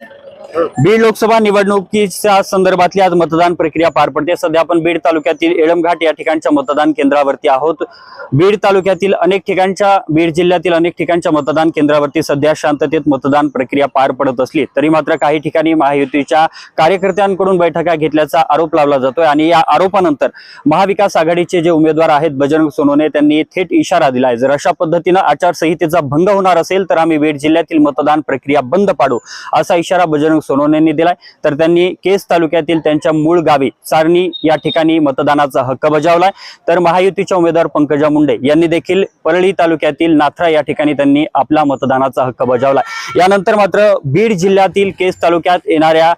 Yeah. Beed Lok Sabha निवडणुकीच्या संदर्भातली आज मतदान प्रक्रिया पार पडते. सध्या आपण बीड तालुक्यातील एळमघाट या ठिकाणच्या मतदान केंद्रावरती आहोत. बीड तालुक्यातील अनेक ठिकाणच्या बीड जिल्ह्यातील अनेक ठिकाणच्या मतदान केंद्रावरती सध्या शांततेत मतदान प्रक्रिया पार पडत असली तरी मात्र काही ठिकाणी महायुतीच्या कार्यकर्त्यांकडून बैठका घेतल्याचा आरोप लावला जातोय आणि या आरोपानंतर महाविकास आघाडीचे जे उमेदवार आहेत बजरंग सोनवणे त्यांनी थेट इशारा दिलाय. जर अशा पद्धतीनं आचारसंहितेचा भंग होणार असेल तर आम्ही बीड जिल्ह्यातील मतदान प्रक्रिया बंद पाडू असा इशारा बजरंग सोनवणेंनी दिलाय. तर त्यांनी केस तालुक्यातील त्यांच्या मूळ गावी चारणी या ठिकाणी मतदानाचा हक्क बजावलाय. तर महायुतीच्या उमेदवार पंकजा मुंडे यांनी देखील परळी तालुक्यातील नाथरा या ठिकाणी त्यांनी आपला मतदानाचा हक्क बजावलाय. यानंतर मात्र बीड जिल्ह्यातील केस तालुक्यात येणाऱ्या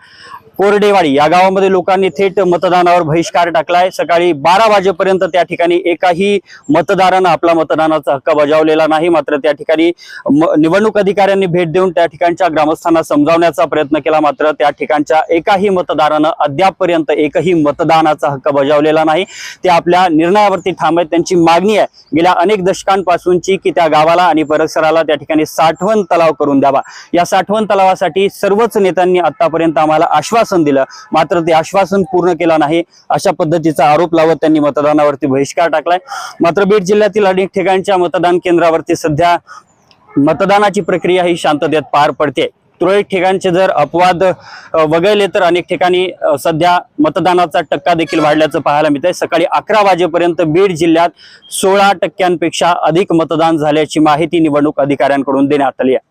कोरडेवाडी या गावामध्ये लोकांनी थेट मतदानावर बहिष्कार टाकलाय. सकाळी बारा वाजेपर्यंत त्या ठिकाणी एकाही मतदारानं आपला मतदानाचा हक्क बजावलेला नाही. मात्र त्या ठिकाणी निवडणूक अधिकाऱ्यांनी भेट देऊन त्या ठिकाणच्या ग्रामस्थांना समजावण्याचा प्रयत्न केला. मात्र त्या ठिकाणच्या एकाही मतदारानं अद्यापपर्यंत एकही मतदानाचा हक्क बजावलेला नाही. ते आपल्या निर्णयावरती ठाम आहेत. त्यांची मागणी आहे. गेल्या अनेक दशकांपासूनची की त्या गावाला आणि परिसराला त्या ठिकाणी साठवण तलाव करून द्यावा. या साठवण तलावासाठी सर्वच नेत्यांनी आतापर्यंत आम्हाला आश्वासन दिलं. मात्र ते आश्वासन पूर्ण केलं नाही. अशा पद्धतीचा आरोप लावत त्यांनी मतदानावरती बहिष्कार टाकलाय. मात्र बीड जिल्ह्यातील अनेक ठिकाणच्या मतदान केंद्रावरती सध्या मतदानाची प्रक्रिया ही शांततेत पार पडते. तुरळक ठिकाणचे जर अपवाद वगळले तर अनेक ठिकाणी सध्या मतदानाचा टक्का देखील वाढल्याचं पाहायला मिळतंय. सकाळी अकरा वाजेपर्यंत बीड जिल्ह्यात सोळा टक्क्यांपेक्षा अधिक मतदान झाल्याची माहिती निवडणूक अधिकाऱ्यांकडून देण्यात आली आहे.